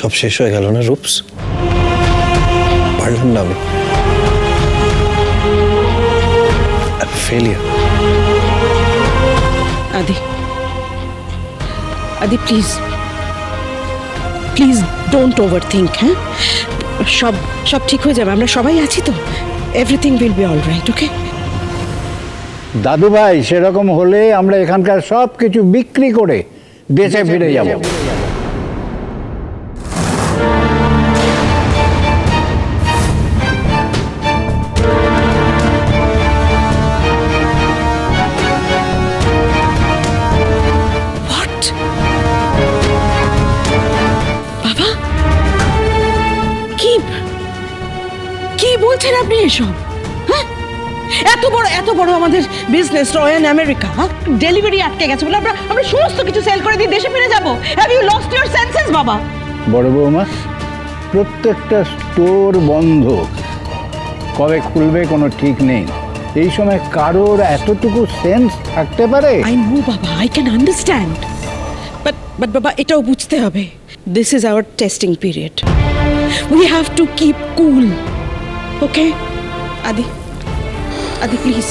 সব শেষ হয়ে গেল না রূপস? পারলাম না আমি। Failure Adi. Adi please please don't overthink হ্যাঁ? সব সব ঠিক হয়ে যাবে আমরা সবাই আছি তো। Everything will be all right okay দাদু ভাই সেরকম হলে আমরা এখানকার সব কিছু বিক্রি করে দেশে ফিরে যাব। কি বলছেন আপনি এসব? হ্যাঁ? এত বড় এত বড় আমাদের বিজনেস রয়্যাল আমেরিকা ডেলিভারি আটকে গেছে বলে আমরা আমরা সমস্ত কিছু সেল করে দিয়ে দেশে ফিরে যাব। Have you lost your senses বাবা? বড় বৌমা প্রত্যেকটা স্টোর বন্ধ। কবে খুলবে কোনো ঠিক নেই। এই সময় কারোর এতটুকু সেন্স থাকতে পারে? আই নো বাবা I can understand but but বাবা এটাও বুঝতে হবে। This is our testing period we have to keep cool okay Adi Adi please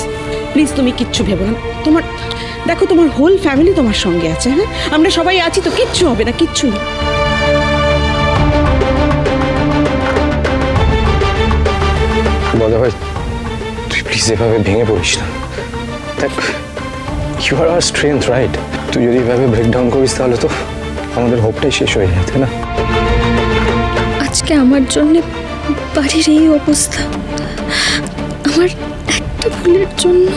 please তুমি কিচ্ছু ভেবো না। তোমার দেখো তোমার হোল ফ্যামিলি তোমার সঙ্গে আছে হ্যাঁ? আমরা সবাই আছি তো কিচ্ছু হবে না কিচ্ছু না। দাদা ভাই তুই প্লিজ এভাবে ভেঙে পড়িস না। দেখ you are our strength right তুই যদি এভাবে ব্রেকডাউন করিস তাহলে তো আমাদের হোপটাই শেষ হয়ে যায় তাই না? আজকে আমার জন্য বাড়ির এই অবস্থা। আমার একটা ভুলের জন্য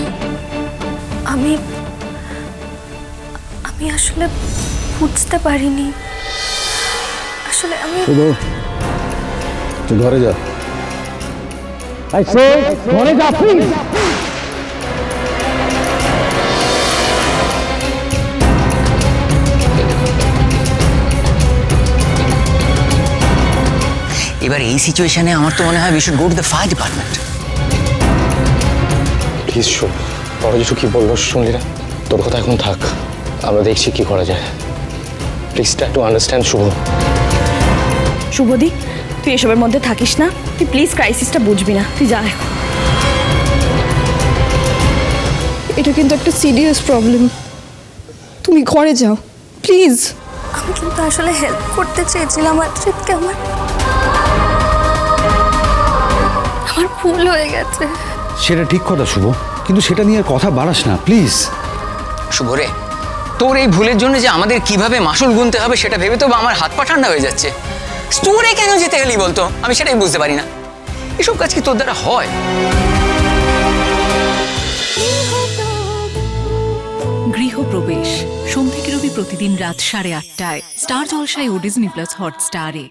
আমি আমি আসলে বুঝতে পারিনি। আসলে আমি ঘরে যা। ঘরে যা এবার এই সিচুয়েশনে আমার তো মনে হয় we should go to the fire department please শোন বড় কিছু কি বলল শুনলি না? তোর কথা এখন থাক। আমরা দেখছি কি করা যায়। Please try to understand Shubh. শুভদি তুই এসবের মধ্যে থাকিস না? তুই প্লিজ ক্রাইসিসটা বুঝবি না। তুই যা এখন। এটা কিন্তু একটা সিরিয়াস প্রবলেম তুমি ঘরে যাও। প্লিজ আমি কিন্তু আসলে হেল্প করতে চেয়েছিলাম আত্রিতকে আমার। আমার ভুল হয়ে গেছে। সেটা ঠিক কথা শুভ। কিন্তু সেটা নিয়ে আর কথা বাড়াস না প্লিজ। শুভ রে তোর এই ভুলের জন্য যে আমাদের কীভাবে মাসুল গুনতে হবে সেটা ভেবে তো আমার হাত পা ঠান্ডা হয়ে যাচ্ছে। স্টোরে কেন যেতে গেলি বলতো? আমি সেটাই বুঝতে পারি না। এসব কাজ কি তোর দ্বারা হয়? গৃহপ্রবেশ। সোম থেকে রবি প্রতিদিন রাত সাড়ে আটটায়। স্টার জলসায় ও ডিজনি প্লাস হটস্টারে।